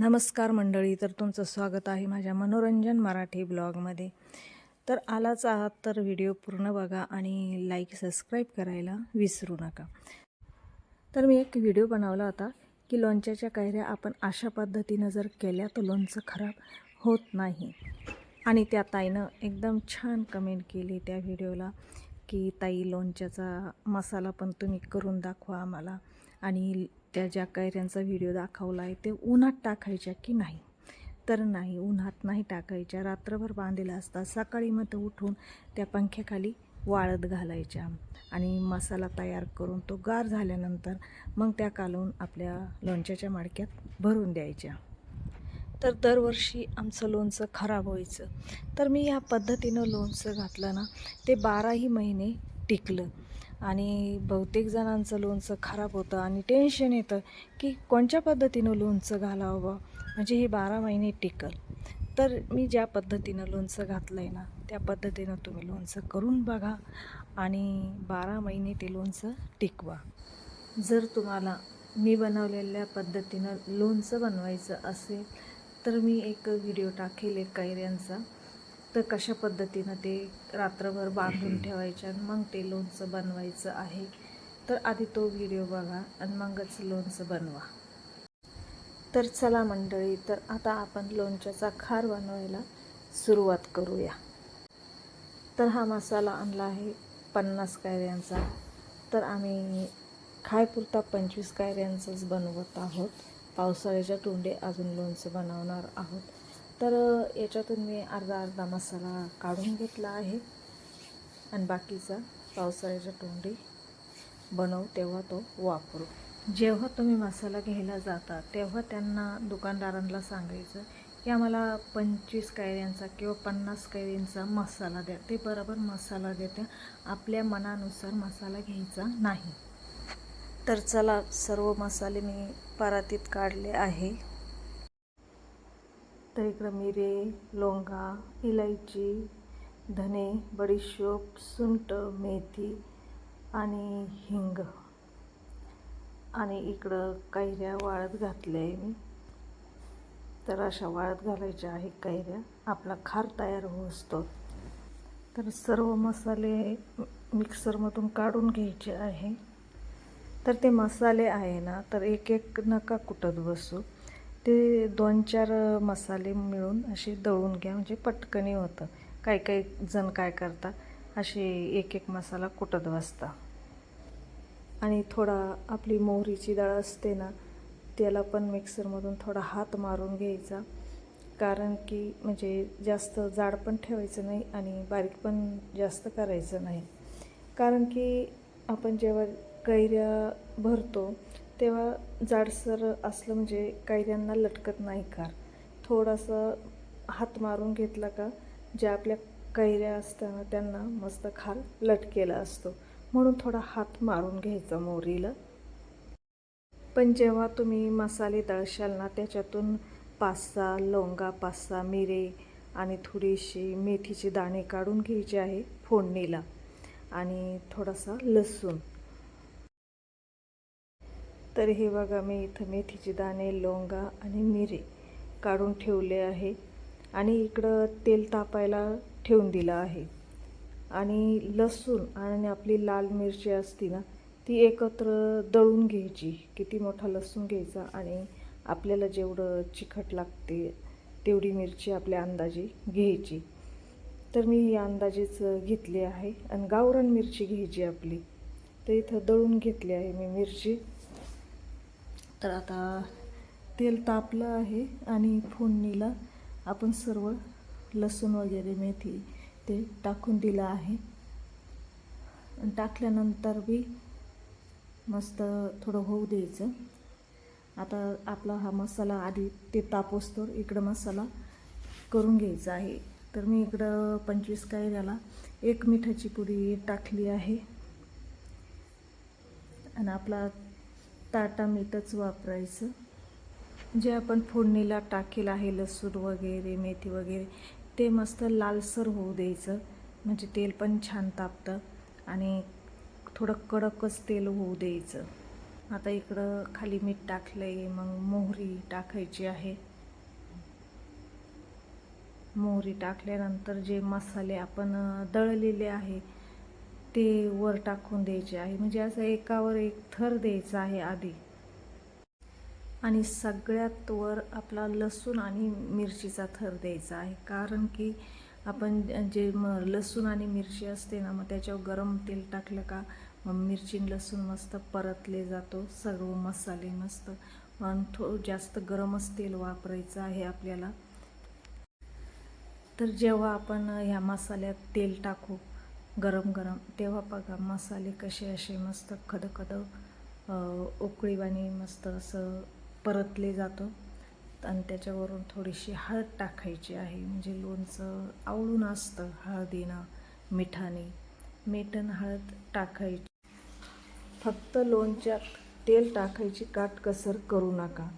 नमस्कार मंडळी तर तुमचं स्वागत आहे माझ्या मनोरंजन मराठी ब्लॉगमध्ये. तर आलाच आहात तर व्हिडिओ पूर्ण बघा आणि लाईक सबस्क्राईब करायला विसरू नका. तर मी एक व्हिडिओ बनवला होता की लोणच्याच्या कैऱ्या आपण अशा पद्धतीनं जर केल्या तर लोणचं खराब होत नाही. आणि त्या ताईनं एकदम छान कमेंट केली त्या व्हिडिओला की ताई लोणच्याचा मसाला पण तुम्ही करून दाखवा आम्हाला. आणि त्या ज्या कैऱ्यांचा व्हिडिओ दाखवला आहे ते उन्हात टाकायच्या की नाही? तर नाही उन्हात नाही टाकायच्या. रात्रभर बांधलेल्या असतात. सकाळी मग उठून त्या पंख्याखाली वाळत घालायच्या आणि मसाला तयार करून तो गार झाल्यानंतर मग त्या कालवून आपल्या लोणच्याच्या मडक्यात भरून द्यायच्या. तर दरवर्षी आमचं लोणचं खराब व्हायचं. तर मी या पद्धतीनं लोणचं घातलं ना ते बाराही महिने टिकलं. आणि बहुतेक जणांचं लोणचं खराब होतं आणि टेन्शन येतं की कोणत्या पद्धतीनं लोणचं घालावं? बा म्हणजे हे बारा महिने टिकल. तर मी ज्या पद्धतीनं लोणचं घातलं आहे ना त्या पद्धतीनं तुम्ही लोणचं करून बघा आणि बारा महिने ते लोणचं टिकवा. जर तुम्हाला मी बनवलेल्या पद्धतीनं लोणचं बनवायचं असेल तर मी एक व्हिडिओ टाकेल एक कैऱ्यांचा. तर कशा पद्धतीनं ते रात्रभर बांधून ठेवायच्या आणि मग ते लोणचं बनवायचं आहे? तर आधी तो व्हिडिओ बघा आणि मगच लोणचं बनवा. तर चला मंडळी तर आता आपण लोणच्याचा खार बनवायला सुरुवात करूया. तर हा मसाला आणला आहे पन्नास कैऱ्यांचा. तर आम्ही खायपुरता पंचवीस कैऱ्यांचाच बनवत आहोत. पावसाळ्याच्या तोंडे अजून लोणचं बनवणार आहोत. तर याच्यातून मी अर्धा अर्धा मसाला काढून घेतला आहे. आणि बाकीचा पावसाळ्याच्या तोंडी बनवू तेव्हा तो वापरू. जेव्हा तुम्ही मसाला घ्यायला जाता तेव्हा त्यांना दुकानदारांना सांगायचं की आम्हाला पंचवीस कैऱ्यांचा किंवा पन्नास कैऱ्यांचा मसाला द्या. ते बरोबर मसाला देते. आपल्या मनानुसार मसाला घ्यायचा नाही. तर चला सर्व मसाले मी परातीत काढले आहे. तर इकडं मिरे लोंगा इलायची धने बडीशोप सुंट मेथी आणि हिंग. आणि इकडं कैऱ्या वाळत घातल्या आहे मी. तर अशा वाळत घालायच्या आहे कैऱ्या. आपला खार तयार हो असतो. तर सर्व मसाले मिक्सरमधून काढून घ्यायचे आहे. तर ते मसाले आहे ना तर एक एक नका कुटत बसू. ते दोन चार मसाले मिळून असे दळून घ्या. म्हणजे पटकनी होतं. काही काही जण काय करतात असे एक एक मसाला कुटत बसता आणि थोडा आपली मोहरीची डाळ असते ना त्याला पण मिक्सरमधून थोडा हात मारून घ्यायचा. कारण की म्हणजे जास्त जाड पण ठेवायचं नाही आणि बारीक पण जास्त करायचं नाही. कारण की आपण जेव्हा कैऱ्या भरतो तेव्हा जाडसर असलं म्हणजे कैऱ्यांना लटकत नाही कार थोडंसं हात मारून घेतला का ज्या आपल्या कैऱ्या असताना त्यांना मस्त खार लटकेला असतो. म्हणून थोडा हात मारून घ्यायचा मोरीला. पण जेव्हा तुम्ही मसाले दळशाल ना त्याच्यातून पास्ता लवंगा पास्ता मिरे आणि थोडीशी मेथीचे दाणे काढून घ्यायचे आहे फोडणीला. आणि थोडासा लसूण. तर हे बघा मी इथं मेथीचे दाणे लोंगा आणि मिरे काढून ठेवले आहे आणि इकडं तेल तापायला ठेवून दिलं आहे. आणि लसूण आणि आपली लाल मिरची असती ना ती एकत्र दळून घ्यायची किती मोठा लसूण घ्यायचा आणि आपल्याला जेवढं चिखट लागते तेवढी मिरची आपल्या अंदाजे घ्यायची. तर मी ही अंदाजेच घेतली आहे आणि गावरान मिरची घ्यायची आपली. तर इथं दळून घेतली आहे मी मिरची. तर आता तेल तापलं आहे आणि फोडणीला आपण सर्व लसूण वगैरे मेथी ते टाकून दिलं आहे. टाकल्यानंतर बी मस्त थोडं होऊ द्यायचं. आता आपला हा मसाला आधी ते तापोसतो इकडं मसाला करून घ्यायचा आहे. तर मी इकडं पंचवीस कैऱ्याला एक मिठाची पुडी टाकली आहे. आणि आपला ताटा मीठच वापरायचं. जे आपण फोडणीला टाकेल आहे लसूण वगैरे मेथी वगैरे ते मस्त लालसर होऊ द्यायचं. म्हणजे तेल पण छान तापतं आणि थोडं कडकच तेल होऊ द्यायचं. आता इकडं खाली मीठ टाकलं आहे मग मोहरी टाकायची आहे. मोहरी टाकल्यानंतर जे मसाले आपण दळलेले आहे ते वर टाकून द्यायचे आहे. म्हणजे असं एकावर एक थर द्यायचा आहे आधी. आणि सगळ्यात वर आपला लसूण आणि मिरचीचा थर द्यायचा आहे. कारण की आपण जे म लसूण आणि मिरची असते ना मग त्याच्यावर गरम तेल टाकलं का मग मिरची लसूण मस्त परतले जातो. सर्व मसाले मस्त. आणि थो जास्त गरमच तेल वापरायचं आहे आपल्याला. तर जेव्हा आपण ह्या मसाल्यात तेल टाकू गरम गरम. तेव्हा बघा मसाले कसे असे मस्त खदखद उकळीवाणी मस्त असं परतले जातो. आणि त्याच्यावरून थोडीशी हळद टाकायची आहे. म्हणजे लोणचं आवळून असतं हळदीनं मिठाने. मिठन हळद टाकायची. फक्त लोणच्यात तेल टाकायची काटकसर करू नका.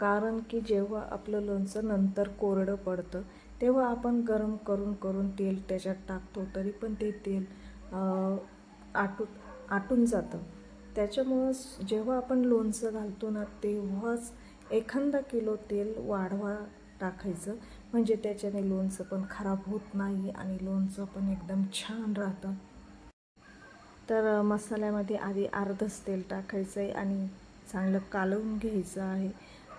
कारण की जेव्हा आपलं लोणचं नंतर कोरडं पडतं तेव्हा आपण गरम करून करून तेल त्याच्यात टाकतो तरी पण ते तेल आटू आटून जातं. त्याच्यामुळं जेव्हा आपण लोणचं घालतो ना तेव्हाच एखादा किलो तेल वाढवा टाकायचं. म्हणजे त्याच्याने लोणचं पण खराब होत नाही आणि लोणचं पण एकदम छान राहतं. तर मसाल्यामध्ये आधी अर्धच तेल टाकायचं आहे आणि चांगलं कालवून घ्यायचं आहे.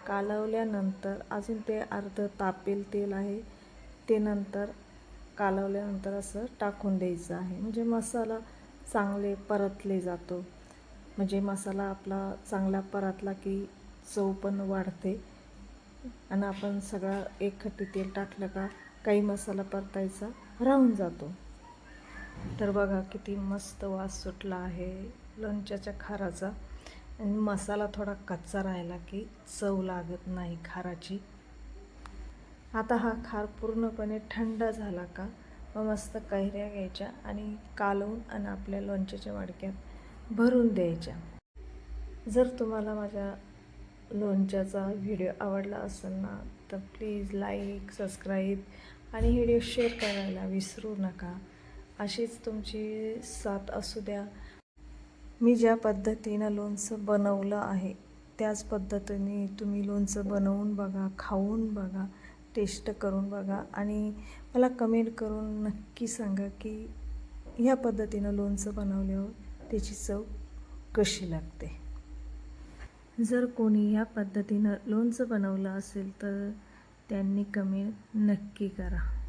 कालवल्यानंतर अजून ते अर्ध तापेल तेल आहे. ते नंतर कालवल्यानंतर असं टाकून द्यायचं आहे. म्हणजे मसाला चांगले परतले जातो. म्हणजे मसाला आपला चांगला परतला की चव पण वाढते. आणि आपण सगळा एकखट्टी तेल टाकलं का काही मसाला परतायचा राहून जातो. तर बघा किती मस्त वास सुटला आहे लोणच्याच्या खाराचा. आणि मसाला थोडा कच्चा राहिला की चव लागत नाही खाराची. आता हा खार पूर्णपणे थंड झाला का? मग मस्त कैऱ्या घ्यायच्या आणि कालवून आणि आपल्या लोणच्याच्या मडक्यात भरून द्यायच्या. जर तुम्हाला माझ्या लोणच्याचा व्हिडिओ आवडला असेल ना तर प्लीज लाईक सबस्क्राईब आणि व्हिडिओ शेअर करायला विसरू नका. अशीच तुमची साथ असू द्या. मी ज्या पद्धतीनं लोणचं बनवलं आहे त्याच पद्धतीने तुम्ही लोणचं बनवून बघा खाऊन बघा. टेस्ट करून बघा आणि मला कमेंट करून नक्की सांगा की ह्या पद्धतीनं लोणचं बनवल्यावर त्याची चव कशी लागते. जर कोणी ह्या पद्धतीनं लोणचं बनवलं असेल तर त्यांनी कमेंट नक्की करा.